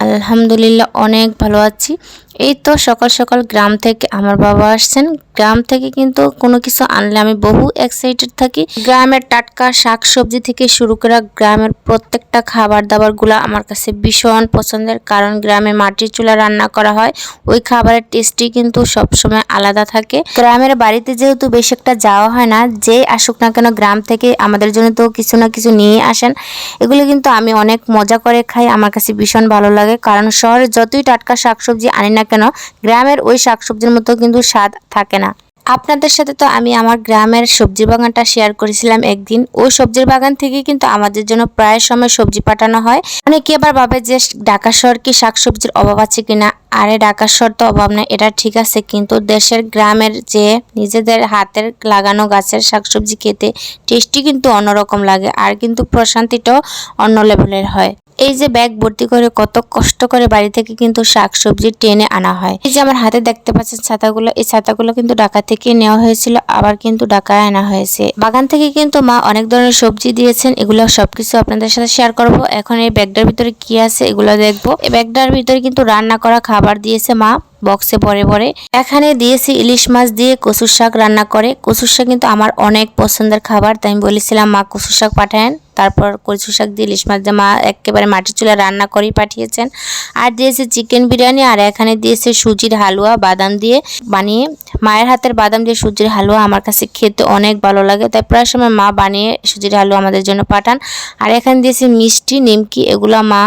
আলহামদুলিল্লাহ, অনেক ভালো আছি। এই তো সকাল সকাল গ্রাম থেকে আমার বাবা আসছেন। গ্রাম থেকে কিন্তু কোনো কিছু আনলে আমি বহু এক্সাইটেড থাকি। গ্রামের টাটকা শাক সবজি থেকে শুরু করে গ্রামের প্রত্যেকটা খাবার দাবারগুলো আমার কাছে ভীষণ পছন্দের, কারণ গ্রামে মাটির চুলা রান্না করা হয়। ওই খাবারের টেস্টই কিন্তু সবসময় আলাদা থাকে। গ্রামের বাড়িতে যেহেতু বেশি একটা যাওয়া হয় না, যে আসুক না কেন গ্রাম থেকে আমাদের জন্য তো কিছু না কিছু নিয়ে আসেন। এগুলো কিন্তু আমি অনেক মজা করে খাই, আমার কাছে ভীষণ ভালো লাগে। কারণ শহরে যতই টাটকা শাকসবজি আনি না কেন, গ্রামের ওই শাকসবজির মতো কিন্তু স্বাদ থাকে না। আপনাদের সাথে তো আমি আমার গ্রামের সবজি বাগানটা শেয়ার করেছিলাম একদিন। ওই সবজির বাগান থেকে কিন্তু আমাদের জন্য প্রায় সময় সবজি পাঠানো হয়। অনেকে আবার ভাবে যে ঢাকা শহর কি শাকসবজির অভাব আছে কিনা? আরে, ঢাকা শহর তো অভাব নেই এটা ঠিক আছে। কিন্তু দেশের গ্রামের যে নিজেদের হাতের লাগানো গাছের শাকসবজি খেতে টেস্টি কিন্তু অন্যরকম লাগে, আর কিন্তু প্রশান্তিটাও অন্য লেভেলের হয়। এই যে ব্যাগ ভর্তি করে কত কষ্ট করে বাড়ি থেকে কিন্তু শাক সবজি টেনে আনা হয়। এই যে আমার হাতে দেখতে পাচ্ছেন ছাতাগুলো, এই ছাতাগুলো কিন্তু ঢাকা থেকে নেওয়া হয়েছিল, আবার কিন্তু ঢাকায় আনা হয়েছে। বাগান থেকে কিন্তু মা অনেক ধরনের সবজি দিয়েছেন, এগুলো সবকিছু আপনাদের সাথে শেয়ার করব। এখন এই ব্যাগটার ভিতরে কি আছে এগুলো দেখব। এই ব্যাগটার ভিতরে কিন্তু রান্না করা খাবার দিয়েছে মা। বক্সে পরে পরে এখানে দিয়েছি ইলিশ মাছ দিয়ে কচুর শাক রান্না করে। কচুর শাক কিন্তু আমার অনেক পছন্দের খাবার, তাই আমি বলেছিলাম, মা কচুর শাক পাঠায়েন। তারপর কচু শাক দিয়ে ইলিশ মাছ দিয়ে মা একেবারে মাটির চুলা রান্না করেই পাঠিয়েছেন। আর দিয়েছে চিকেন বিরিয়ানি, আর এখানে দিয়েছে সুজির হালুয়া, বাদাম দিয়ে বানিয়ে। মায়ের হাতের বাদাম দিয়ে সুজির হালুয়া আমার কাছে খেতে অনেক ভালো লাগে, তাই প্রায় সময় মা বানিয়ে সুজির হালুয়া আমাদের জন্য পাঠান। আর এখানে দিয়েছে মিষ্টি, নিমকি, এগুলো মা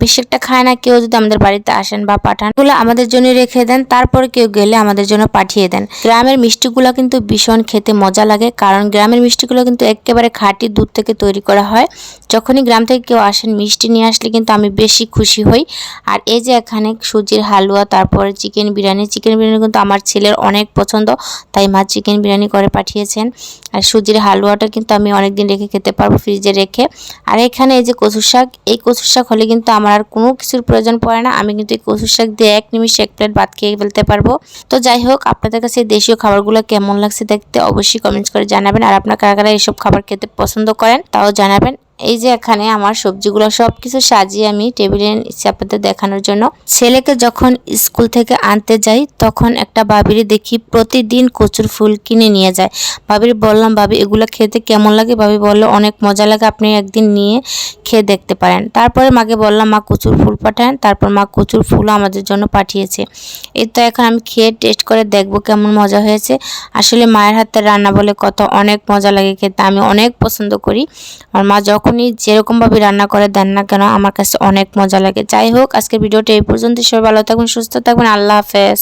বেশি খায় না, কেউ যদি আমাদের বাড়িতে আসেন বা পাঠান, এগুলো আমাদের জন্য রেখে দেন, তারপরে কেউ গেলে আমাদের জন্য পাঠিয়ে দেন। গ্রামের মিষ্টিগুলো কিন্তু ভীষণ খেতে মজা লাগে, কারণ গ্রামের মিষ্টিগুলো কিন্তু একেবারে খাঁটি দুধ থেকে তৈরি করা হয়। যখনই গ্রাম থেকে কেউ আসেন, মিষ্টি নিয়ে আসলে কিন্তু আমি বেশি খুশি হই। আর এই যে এখানে সুজির হালুয়া, তারপরে চিকেন বিরিয়ানি চিকেন বিরিয়ানি কিন্তু আমার ছেলের অনেক পছন্দ, তাই মা চিকেন বিরিয়ানি করে পাঠিয়েছেন। আর সুজির হালুয়াটা কিন্তু আমি অনেকদিন রেখে খেতে পারব ফ্রিজে রেখে। আর এখানে এই যে কচুর শাক, এই কচুর শাক হলে কিন্তু আমার আর কোনো কিছুর প্রয়োজন পড়ে না। আমি কিন্তু এই কচুর শাক দিয়ে এক নিমিষে এক প্লেট ভাত খেয়ে ফেলতে পারব। তো যাই হোক, আপনাদের কাছে দেশীয় খাবারগুলো কেমন লাগছে দেখতে অবশ্যই কমেন্টস করে জানাবেন। আর আপনার কারা কারা এইসব খাবার খেতে পছন্দ করেন তাও জানাবেন। এই যে এখানে আমার সবজিগুলো সব কিছু সাজিয়ে আমি টেবিলে আপনাদের দেখানোর জন্য। ছেলেকে যখন স্কুল থেকে আনতে যাই, তখন একটা বাবিরে দেখি প্রতিদিন কচুর ফুল কিনে নিয়ে যায়। বাবির বললাম, বাবি, এগুলো খেতে কেমন লাগে? বাবি বলল, অনেক মজা লাগে, আপনি একদিন নিয়ে খেয়ে দেখতে পারেন। তারপরে মাকে বললাম, মা, কচুর ফুল পাঠান। তারপর মা কচুর ফুলও আমাদের জন্য পাঠিয়েছে। এই তো এখন আমি খেয়ে টেস্ট করে দেখব কেমন মজা হয়েছে। আসলে মায়ের হাতের রান্না বলে কত অনেক মজা লাগে খেতে, আমি অনেক পছন্দ করি। আমার মা যখনই যেরকমভাবে রান্না করে দেন না কেন, আমার কাছে অনেক মজা লাগে। যাই হোক, আজকের ভিডিওটা এই পর্যন্ত সবাই ভালো থাকবেন, সুস্থ থাকবেন। আল্লাহ হাফেজ।